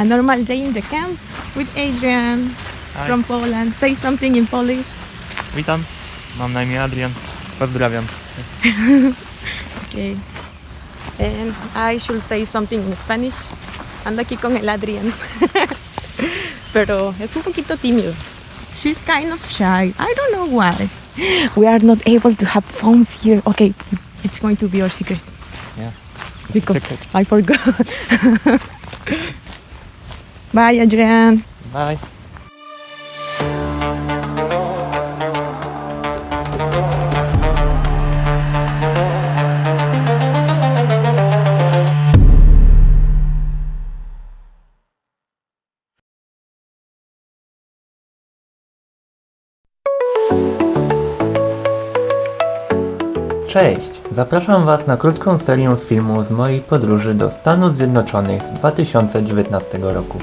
a normal day in the camp with Adrian Hi. from Poland. Say something in Polish. Witam, mam na imię Adrian. Pozdrawiam. Okay. And I should say something in Spanish. Ando aquí con el Adrian. Pero es un poquito tímido. She's kind of shy. I don't know why. We are not able to have phones here. Okay, it's going to be our secret Yeah. because secret. I forgot. Bye, Adrian. Bye. Cześć! Zapraszam Was na krótką serię filmu z mojej podróży do Stanów Zjednoczonych z 2019 roku.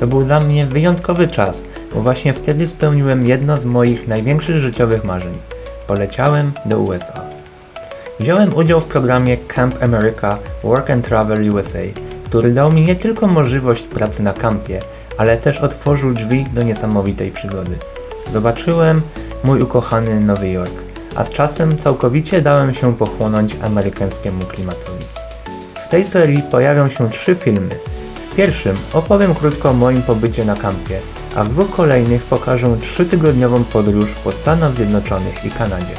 To był dla mnie wyjątkowy czas, bo właśnie wtedy spełniłem jedno z moich największych życiowych marzeń. Poleciałem do USA. Wziąłem udział w programie Camp America Work and Travel USA, który dał mi nie tylko możliwość pracy na kampie, ale też otworzył drzwi do niesamowitej przygody. Zobaczyłem mój ukochany Nowy Jork, a z czasem całkowicie dałem się pochłonąć amerykańskiemu klimatowi. W tej serii pojawią się trzy filmy. W pierwszym opowiem krótko o moim pobycie na kampie, a w dwóch kolejnych pokażę trzytygodniową podróż po Stanach Zjednoczonych i Kanadzie.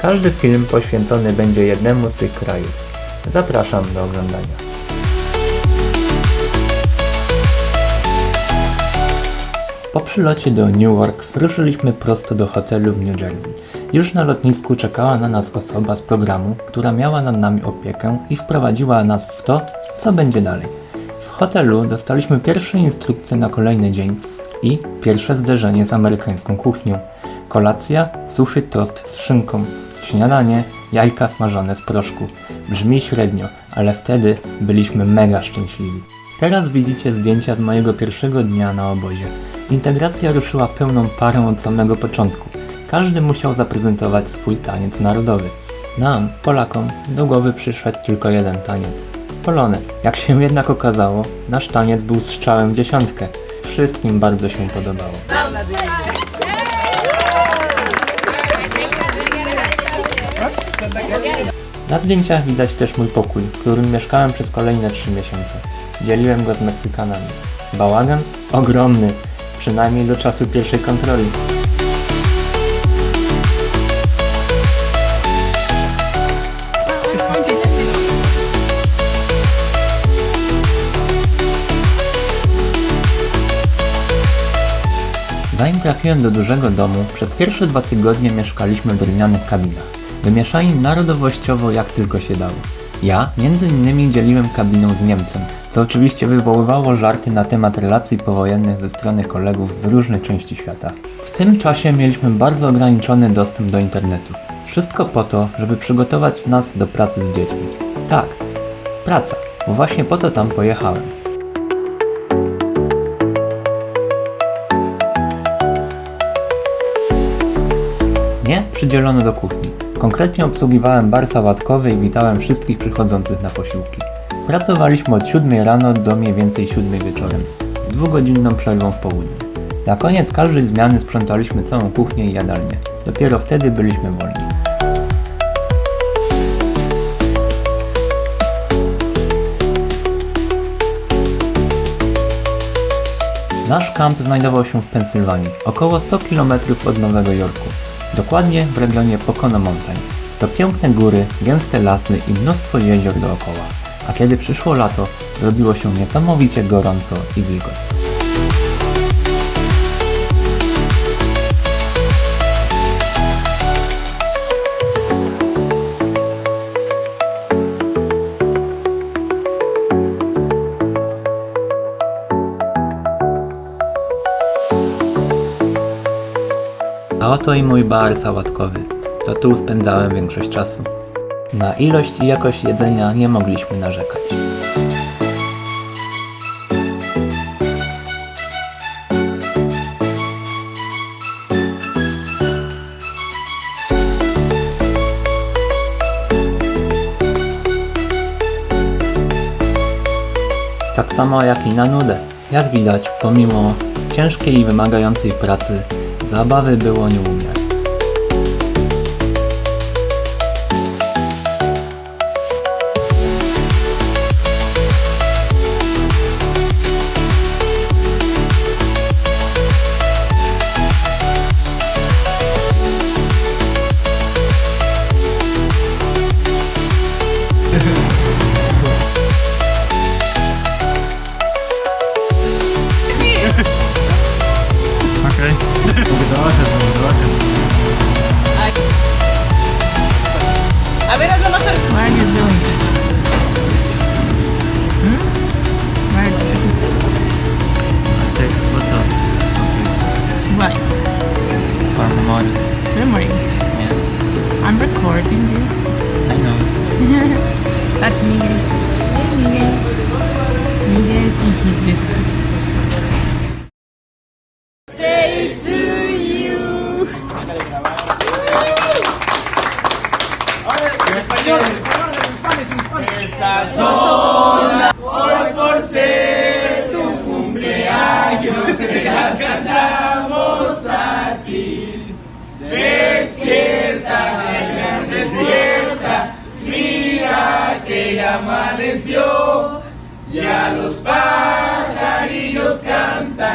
Każdy film poświęcony będzie jednemu z tych krajów. Zapraszam do oglądania. Po przylocie do Newark wyruszyliśmy prosto do hotelu w New Jersey. Już na lotnisku czekała na nas osoba z programu, która miała nad nami opiekę i wprowadziła nas w to, co będzie dalej. W hotelu dostaliśmy pierwsze instrukcje na kolejny dzień i pierwsze zderzenie z amerykańską kuchnią. Kolacja, suchy tost z szynką. Śniadanie, jajka smażone z proszku. Brzmi średnio, ale wtedy byliśmy mega szczęśliwi. Teraz widzicie zdjęcia z mojego pierwszego dnia na obozie. Integracja ruszyła pełną parą od samego początku. Każdy musiał zaprezentować swój taniec narodowy. Nam, Polakom, do głowy przyszedł tylko jeden taniec. Polonez. Jak się jednak okazało, nasz taniec był strzałem w dziesiątkę. Wszystkim bardzo się podobało. Na zdjęciach widać też mój pokój, w którym mieszkałem przez kolejne 3 miesiące. Dzieliłem go z Meksykanami. Bałagan? Ogromny, przynajmniej do czasu pierwszej kontroli. Zanim trafiłem do dużego domu, przez pierwsze dwa tygodnie mieszkaliśmy w drewnianych kabinach. Wymieszani narodowościowo jak tylko się dało. Ja między innymi dzieliłem kabinę z Niemcem, co oczywiście wywoływało żarty na temat relacji powojennych ze strony kolegów z różnych części świata. W tym czasie mieliśmy bardzo ograniczony dostęp do internetu. Wszystko po to, żeby przygotować nas do pracy z dziećmi. Tak, praca, bo właśnie po to tam pojechałem. Mnie przydzielono do kuchni. Konkretnie obsługiwałem bar sałatkowy i witałem wszystkich przychodzących na posiłki. Pracowaliśmy od 7 rano do mniej więcej 7 wieczorem, z dwugodzinną przerwą w południe. Na koniec każdej zmiany sprzątaliśmy całą kuchnię i jadalnię. Dopiero wtedy byliśmy wolni. Nasz kamp znajdował się w Pensylwanii, około 100 km od Nowego Jorku, dokładnie w regionie Pocono Mountains. To piękne góry, gęste lasy i mnóstwo jezior dookoła. A kiedy przyszło lato, zrobiło się niesamowicie gorąco i wilgotno. Oto i mój bar sałatkowy. To tu spędzałem większość czasu. Na ilość i jakość jedzenia nie mogliśmy narzekać. Tak samo jak i na nudę. Jak widać, pomimo ciężkiej i wymagającej pracy, zabawy było nieumiar. Okej. That's Miguel. Hey, Miguel. Miguel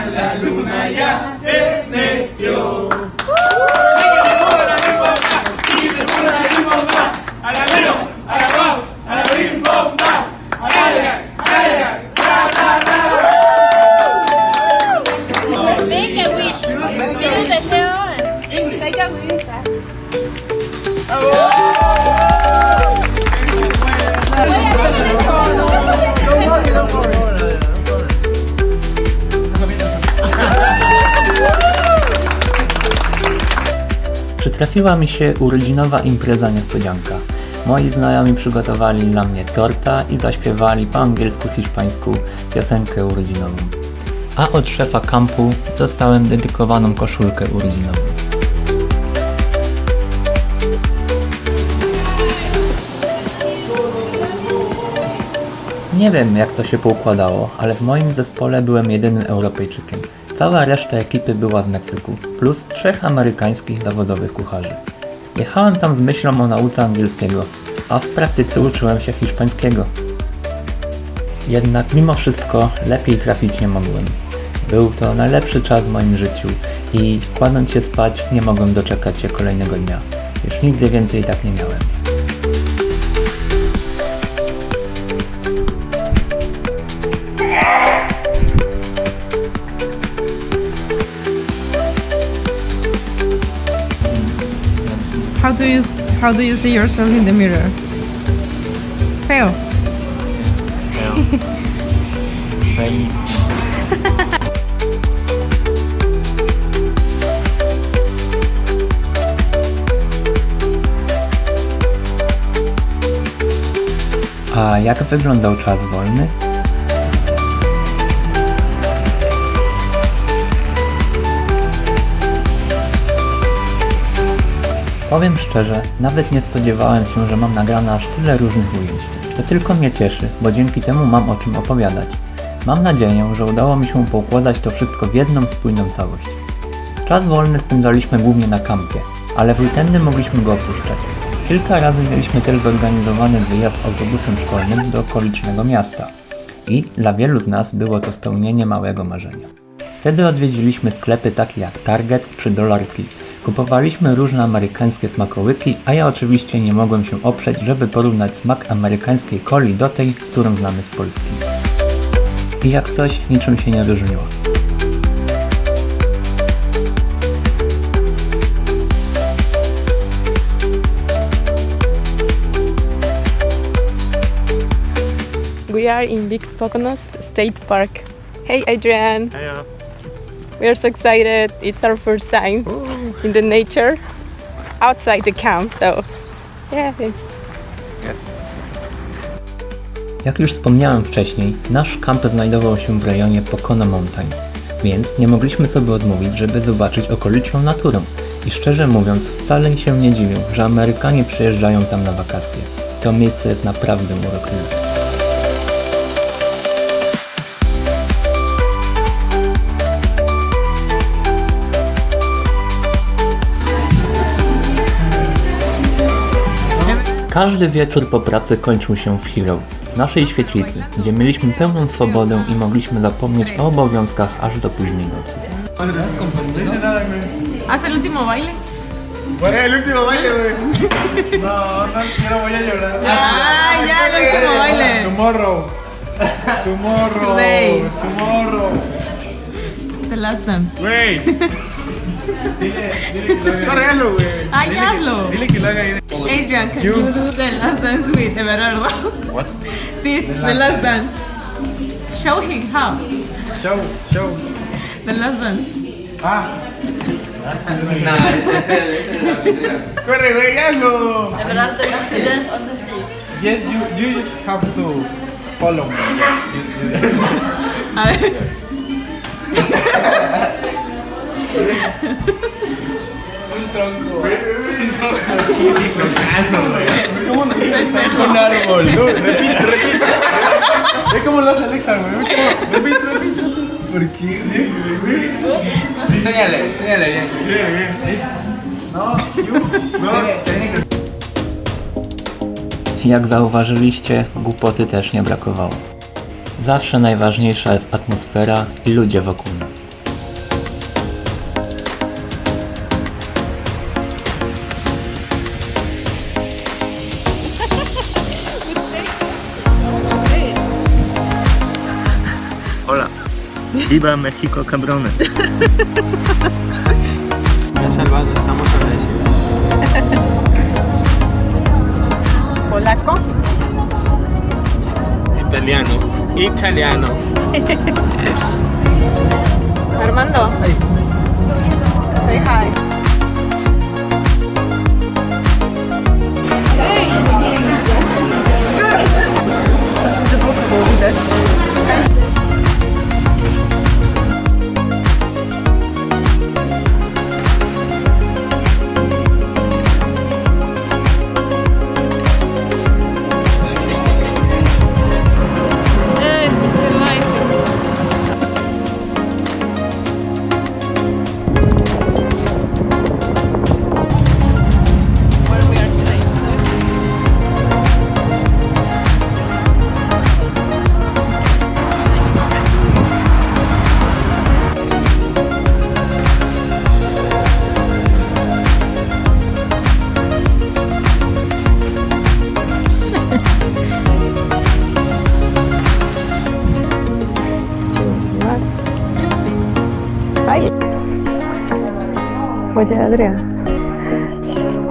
is in his business. Make Przytrafiła mi się urodzinowa impreza niespodzianka. Moi znajomi przygotowali dla mnie torta i zaśpiewali po angielsku hiszpańsku piosenkę urodzinową. A od szefa kampu dostałem dedykowaną koszulkę urodzinową. Nie wiem jak to się poukładało, ale w moim zespole byłem jedynym Europejczykiem. Cała reszta ekipy była z Meksyku, plus trzech amerykańskich zawodowych kucharzy. Jechałem tam z myślą o nauce angielskiego, a w praktyce uczyłem się hiszpańskiego. Jednak mimo wszystko lepiej trafić nie mogłem. Był to najlepszy czas w moim życiu i kładąc się spać nie mogłem doczekać się kolejnego dnia. Już nigdy więcej tak nie miałem. Do you how do you see yourself in the mirror? Feo. Face. A jak wyglądał czas wolny? Powiem szczerze, nawet nie spodziewałem się, że mam nagrane aż tyle różnych ujęć. To tylko mnie cieszy, bo dzięki temu mam o czym opowiadać. Mam nadzieję, że udało mi się poukładać to wszystko w jedną spójną całość. Czas wolny spędzaliśmy głównie na kampie, ale w weekendy mogliśmy go opuszczać. Kilka razy mieliśmy też zorganizowany wyjazd autobusem szkolnym do okolicznego miasta. I dla wielu z nas było to spełnienie małego marzenia. Wtedy odwiedziliśmy sklepy takie jak Target czy Dollar Tree. Kupowaliśmy różne amerykańskie smakołyki, a ja oczywiście nie mogłem się oprzeć, żeby porównać smak amerykańskiej coli do tej, którą znamy z Polski. I jak coś, niczym się nie różniło. We are in Big Poconos State Park. Hey, Adrian. Hejo. We are so excited. It's our first time in the nature outside the camp. So, yeah. Jest. Jak już wspomniałem wcześniej, nasz kamp znajdował się w rejonie Pocono Mountains, więc nie mogliśmy sobie odmówić, żeby zobaczyć okoliczną naturę. I szczerze mówiąc, wcale się nie dziwię, że Amerykanie przyjeżdżają tam na wakacje. To miejsce jest naprawdę urokliwe. Każdy wieczór po pracy kończył się w Heroes, naszej świetlicy, gdzie mieliśmy pełną swobodę i mogliśmy zapomnieć o obowiązkach aż do późnej nocy. ¿Haz el último baile? ¿Cuál es el último baile, güey? No, no quiero, voy a llorar. Ah, ya, el último baile. Tomorrow. Tomorrow. Today. Tomorrow. The last dance. Güey. Correlo, güey. Ah, ya hazlo. Dile que lo haga ahí. Adrian, can you, do the last dance with the Bernardo? What? This, the last dance. Show him how. Show, show. The last dance. Corre, güey, hazlo. Everardo to dance on the stage. Yes, you, you just have to follow me. A ver. Un árbol. No, repite, repite. Es como hace Alexa, güey. Repite, repite. ¿Por qué? Sí, Enséñale, enséñale bien. bien. No. No. Jak zauważyliście, głupoty też nie brakowało. Zawsze najważniejsza jest atmosfera i ludzie wokół Viva México, cabrones. Me ha salvado, estamos agradecidos. Polaco. Italiano. Italiano. Armando. Say hi. Oj. Podzie Adrian.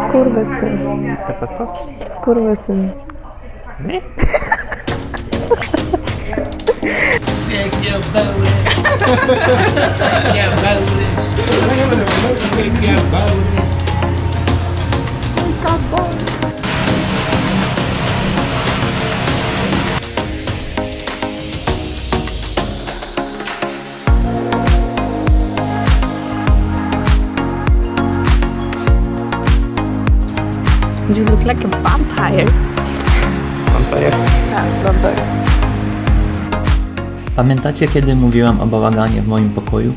Skurwysyn. Skurwysyn. Nie? Get your bowling. Get your bowling. Get your. You look like a vampire. Vampire. Ah, vampire. Pamiętacie, kiedy mówiłam o bałaganie w moim pokoju?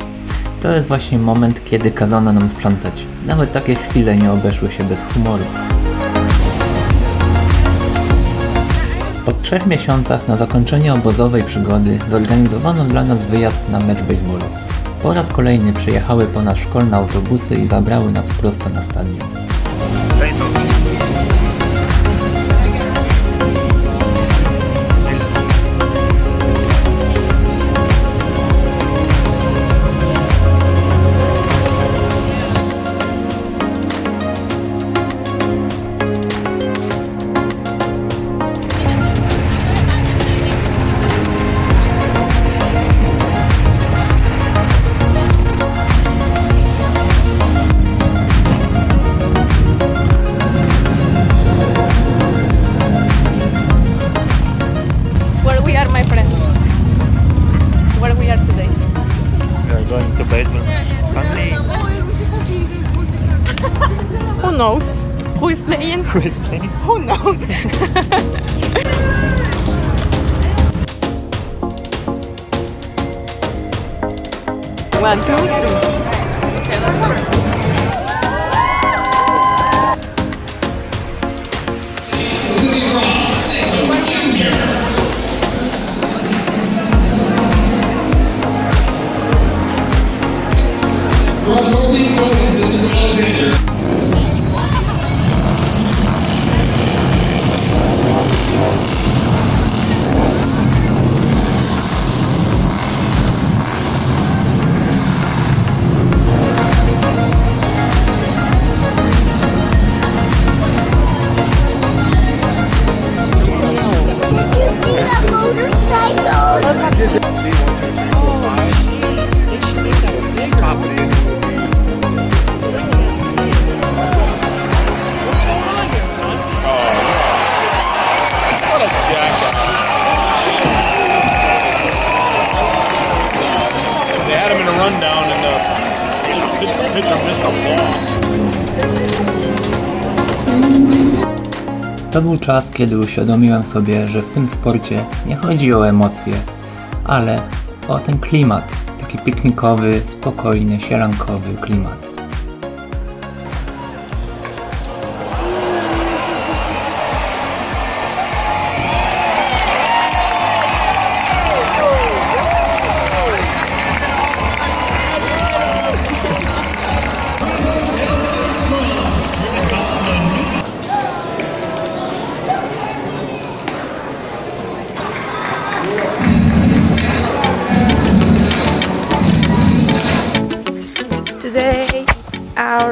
To jest właśnie moment, kiedy kazano nam sprzątać. Nawet takie chwile nie obeszły się bez humoru. Po trzech miesiącach na zakończenie obozowej przygody zorganizowano dla nas wyjazd na mecz baseballu. Po raz kolejny przyjechały po nas szkolne autobusy i zabrały nas prosto na stadion. Knows? Who is playing? Who is playing? Who knows? One, two, three. They To był czas, kiedy uświadomiłem sobie, że w tym sporcie nie chodzi o emocje, ale o ten klimat, taki piknikowy, spokojny, sierankowy klimat.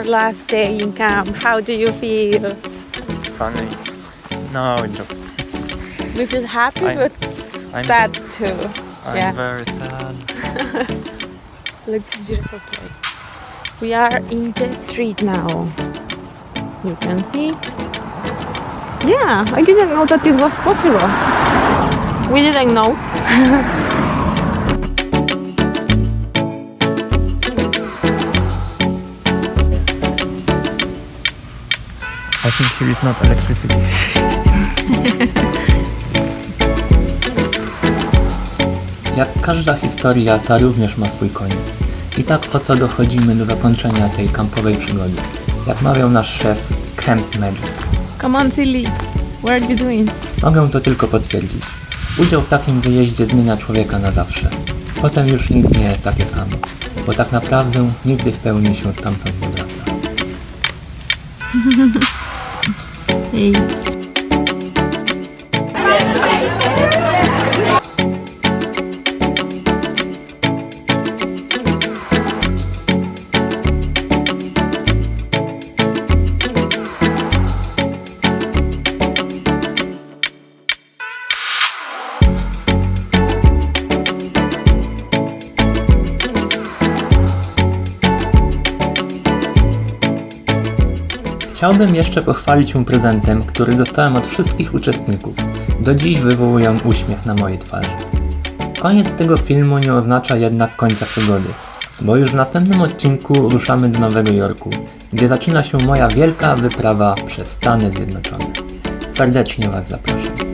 Last day in camp. How do you feel? Funny. No, no, We feel happy I'm- but I'm- sad too. I'm Yeah. very sad. Look this beautiful place. We are in the street now. You can see. Yeah, I didn't know that it was possible. We didn't know. I think here is not electricity. Jak każda historia, ta również ma swój koniec. I tak oto dochodzimy do zakończenia tej kampowej przygody. Jak mawiał nasz szef, Camp Magic. Come on, Silly. What are you doing? Mogę to tylko potwierdzić. Udział w takim wyjeździe zmienia człowieka na zawsze. Potem już nic nie jest takie samo, bo tak naprawdę nigdy w pełni się stamtąd nie wraca. Hey. Chciałbym jeszcze pochwalić się prezentem, który dostałem od wszystkich uczestników. Do dziś wywołują uśmiech na mojej twarzy. Koniec tego filmu nie oznacza jednak końca przygody, bo już w następnym odcinku ruszamy do Nowego Jorku, gdzie zaczyna się moja wielka wyprawa przez Stany Zjednoczone. Serdecznie Was zapraszam.